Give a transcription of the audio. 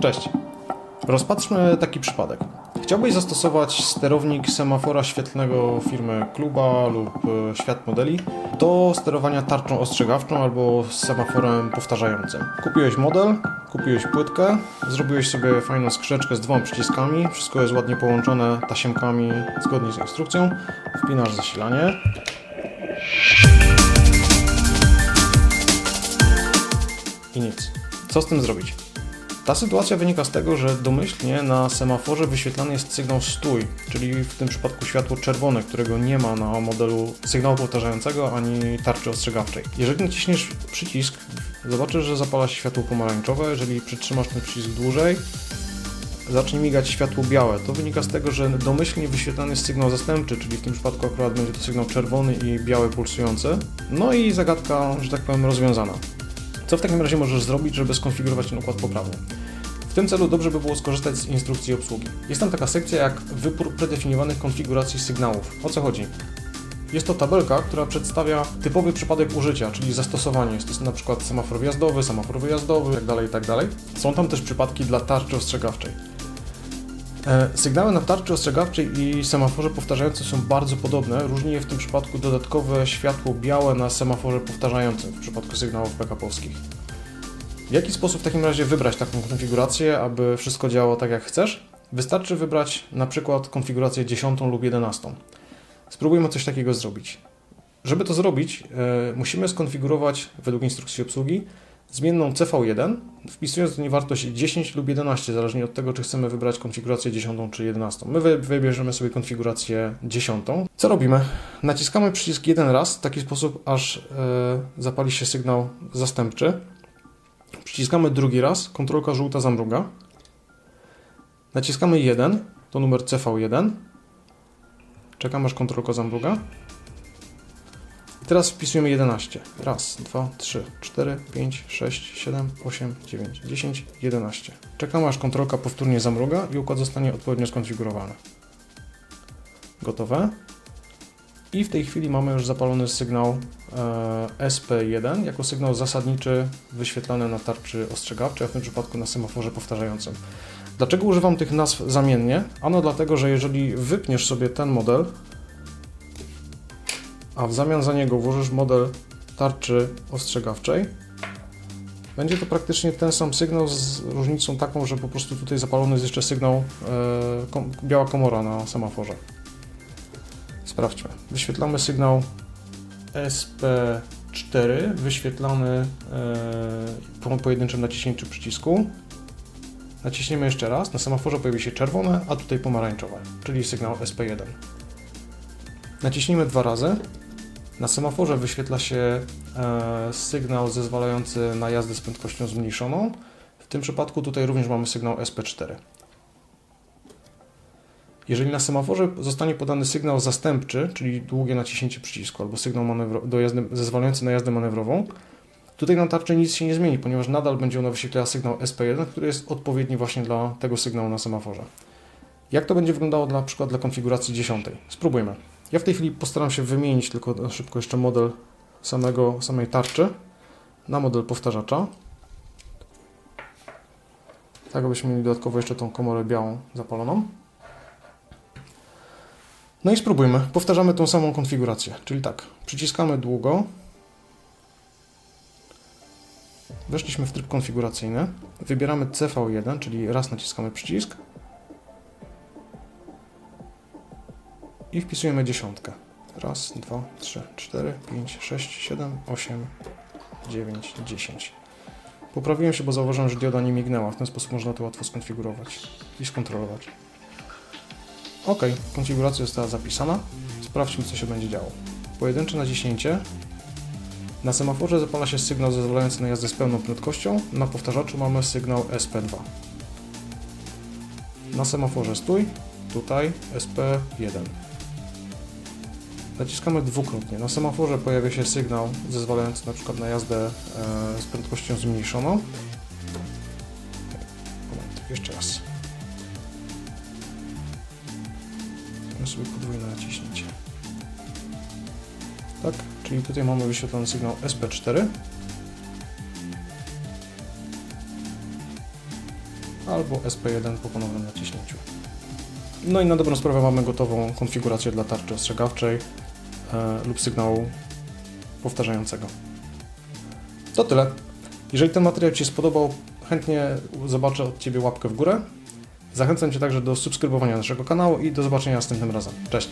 Cześć. Rozpatrzmy taki przypadek. Chciałbyś zastosować sterownik semafora świetlnego firmy Kluba lub e, Świat Modeli do sterowania tarczą ostrzegawczą albo semaforem powtarzającym. Kupiłeś model, kupiłeś płytkę, zrobiłeś sobie fajną skrzeczkę z dwoma przyciskami, wszystko jest ładnie połączone tasiemkami zgodnie z instrukcją, wpinasz zasilanie, i nic. Co z tym zrobić? Ta sytuacja wynika z tego, że domyślnie na semaforze wyświetlany jest sygnał stój, czyli w tym przypadku światło czerwone, którego nie ma na modelu sygnału powtarzającego ani tarczy ostrzegawczej. Jeżeli naciśniesz przycisk, zobaczysz, że zapala się światło pomarańczowe. Jeżeli przytrzymasz ten przycisk dłużej, zacznie migać światło białe. To wynika z tego, że domyślnie wyświetlany jest sygnał zastępczy, czyli w tym przypadku akurat będzie to sygnał czerwony i biały pulsujący. No i zagadka, że tak powiem, rozwiązana. Co w takim razie możesz zrobić, żeby skonfigurować ten układ poprawnie? W tym celu dobrze by było skorzystać z instrukcji obsługi. Jest tam taka sekcja jak wybór predefiniowanych konfiguracji sygnałów. O co chodzi? Jest to tabelka, która przedstawia typowy przypadek użycia, czyli zastosowanie. Jest to na przykład semafor wjazdowy, semafor wyjazdowy itd., itd. Są tam też przypadki dla tarczy ostrzegawczej. E, Sygnały na tarczy ostrzegawczej i semaforze powtarzającym są bardzo podobne. Różni je w tym przypadku dodatkowe światło białe na semaforze powtarzającym w przypadku sygnałów backupowskich. W jaki sposób w takim razie wybrać taką konfigurację, aby wszystko działało tak jak chcesz? Wystarczy wybrać na przykład konfigurację 10 lub 11. Spróbujmy coś takiego zrobić. Żeby to zrobić, e, musimy skonfigurować według instrukcji obsługi zmienną CV1, wpisując do niej wartość 10 lub 11, zależnie od tego, czy chcemy wybrać konfigurację 10 czy 11. My wy- wybierzemy sobie konfigurację 10. Co robimy? Naciskamy przycisk jeden raz, w taki sposób, aż e, zapali się sygnał zastępczy. Przyciskamy drugi raz, kontrolka żółta zamruga. Naciskamy 1, to numer CV1. Czekamy aż kontrolka zamruga. Teraz wpisujemy 11. Raz, dwa, trzy, cztery, pięć, sześć, siedem, osiem, dziewięć, dziesięć, 11. Czekamy aż kontrolka powtórnie zamruga i układ zostanie odpowiednio skonfigurowany. Gotowe. I w tej chwili mamy już zapalony sygnał e, SP1 jako sygnał zasadniczy wyświetlany na tarczy ostrzegawczej, a w tym przypadku na semaforze powtarzającym. Dlaczego używam tych nazw zamiennie? Ano dlatego, że jeżeli wypniesz sobie ten model, a w zamian za niego włożysz model tarczy ostrzegawczej, będzie to praktycznie ten sam sygnał z różnicą taką, że po prostu tutaj zapalony jest jeszcze sygnał e, kom, biała komora na semaforze. Sprawdźmy. Wyświetlamy sygnał SP4, wyświetlany e, po pojedynczym naciśnięciu przycisku. Naciśniemy jeszcze raz, na semaforze pojawi się czerwone, a tutaj pomarańczowe, czyli sygnał SP1. Naciśnijmy dwa razy. Na semaforze wyświetla się e, sygnał zezwalający na jazdę z prędkością zmniejszoną. W tym przypadku tutaj również mamy sygnał SP4. Jeżeli na semaforze zostanie podany sygnał zastępczy, czyli długie naciśnięcie przycisku albo sygnał do jazdy, zezwalający na jazdę manewrową, tutaj na tarczy nic się nie zmieni, ponieważ nadal będzie ona wyświetlała sygnał SP1, który jest odpowiedni właśnie dla tego sygnału na semaforze. Jak to będzie wyglądało na przykład dla konfiguracji 10? Spróbujmy. Ja w tej chwili postaram się wymienić tylko szybko jeszcze model samego, samej tarczy na model powtarzacza. Tak, abyśmy mieli dodatkowo jeszcze tą komorę białą zapaloną. No i spróbujmy. Powtarzamy tą samą konfigurację. Czyli tak, przyciskamy długo. Weszliśmy w tryb konfiguracyjny. Wybieramy CV1, czyli raz naciskamy przycisk. I wpisujemy dziesiątkę. Raz, dwa, trzy, cztery, pięć, sześć, siedem, osiem, dziewięć, dziesięć. Poprawiłem się, bo zauważyłem, że dioda nie mignęła. W ten sposób można to łatwo skonfigurować i skontrolować. OK, konfiguracja została zapisana. Sprawdźmy, co się będzie działo. Pojedyncze naciśnięcie. Na semaforze zapala się sygnał zezwalający na jazdę z pełną prędkością. Na powtarzaczu mamy sygnał SP2. Na semaforze stój, tutaj SP1. Naciskamy dwukrotnie. Na semaforze pojawia się sygnał zezwalający na przykład na jazdę e, z prędkością zmniejszoną. Moment, jeszcze raz. Zrobimy sobie podwójne naciśnięcie. Tak, czyli tutaj mamy wyświetlony sygnał SP4. albo SP1 po ponownym naciśnięciu. No i na dobrą sprawę mamy gotową konfigurację dla tarczy ostrzegawczej lub sygnału powtarzającego. To tyle. Jeżeli ten materiał Ci się spodobał, chętnie zobaczę od Ciebie łapkę w górę. Zachęcam Cię także do subskrybowania naszego kanału i do zobaczenia następnym razem. Cześć!